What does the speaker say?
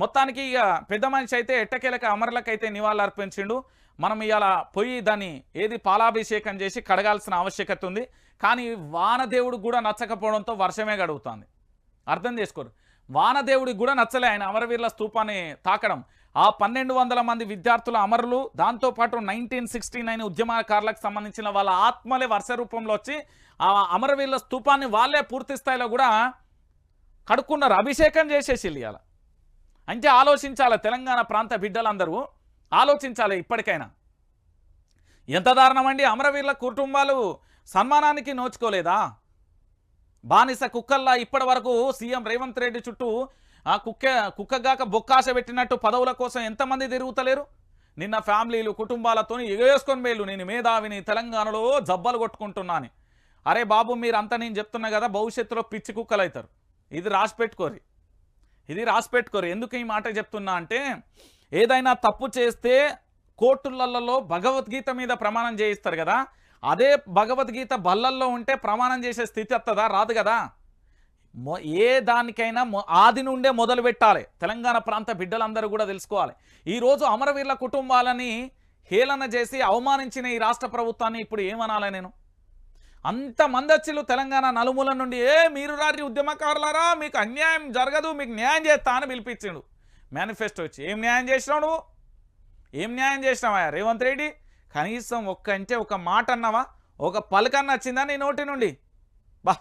మొత్తానికి ఇక పెద్ద మనిషి అయితే ఎట్టకేలక అమరులకైతే నివాళులు అర్పించిండు మనం ఇవాళ పోయి దాన్ని ఏది పాలాభిషేకం చేసి కడగాల్సిన ఆవశ్యకత ఉంది. కానీ వానదేవుడు కూడా నచ్చకపోవడంతో వర్షమే గడుగుతుంది. అర్థం చేసుకోరు. వానదేవుడికి కూడా నచ్చలే ఆయన అమరవీరుల స్థూపాన్ని తాకడం. ఆ పన్నెండు వందల మంది విద్యార్థుల అమరులు దాంతోపాటు నైన్టీన్ సిక్స్టీ నైన్ ఉద్యమకారులకు సంబంధించిన వాళ్ళ ఆత్మలే వర్ష రూపంలో వచ్చి ఆ అమరవీరుల స్థూపాన్ని వాళ్ళే పూర్తి స్థాయిలో కూడా కడుక్కున్నారు అభిషేకం చేసేసి ఇవాళ అంటే ఆలోచించాలి తెలంగాణ ప్రాంత బిడ్డలందరూ. ఆలోచించాలి ఇప్పటికైనా. ఎంత దారుణం అండి అమరవీరుల కుటుంబాలు సన్మానానికి నోచుకోలేదా? బానిస కుక్కల్లా ఇప్పటి వరకు సీఎం రేవంత్ రెడ్డి చుట్టూ ఆ కుక్క కుక్కగాక బొక్కాశ పెట్టినట్టు పదవుల కోసం ఎంతమంది తిరుగుతలేరు? నిన్న ఫ్యామిలీలు కుటుంబాలతో ఎగేసుకొని మేలు నేను మేధావిని తెలంగాణలో జబ్బలు కొట్టుకుంటున్నాను. అరే బాబు మీరు అంతా నేను చెప్తున్నా కదా భవిష్యత్తులో పిచ్చి కుక్కలు అవుతారు ఇది రాసి పెట్టుకోరి. ఇది రాసి పెట్టుకోరు. ఎందుకు ఈ మాట చెప్తున్నా అంటే ఏదైనా తప్పు చేస్తే కోర్టులలో భగవద్గీత మీద ప్రమాణం చేయిస్తారు కదా. అదే భగవద్గీత బల్లల్లో ఉంటే ప్రమాణం చేసే స్థితి వస్తుందా రాదు కదా. ఏ దానికైనా ఆది నుండే మొదలు పెట్టాలి. తెలంగాణ ప్రాంత బిడ్డలందరూ కూడా తెలుసుకోవాలి. ఈరోజు అమరవీరుల కుటుంబాలని హేళన చేసి అవమానించిన ఈ రాష్ట్ర ప్రభుత్వాన్ని ఇప్పుడు ఏమనాలి నేను? అంతమంది వచ్చిలు తెలంగాణ నలుమూల నుండి ఏ మీరు రాత్రి ఉద్యమకారులారా మీకు అన్యాయం జరగదు మీకు న్యాయం చేస్తా అని పిలిపించిండు. మేనిఫెస్టో వచ్చి ఏం న్యాయం చేసినావు నువ్వు? ఏం న్యాయం చేసినావా రేవంత్ రెడ్డి? కనీసం ఒక్క అంటే ఒక మాట అన్నావా ఒక పలకన్న వచ్చిందా నీ నోటి నుండి? బా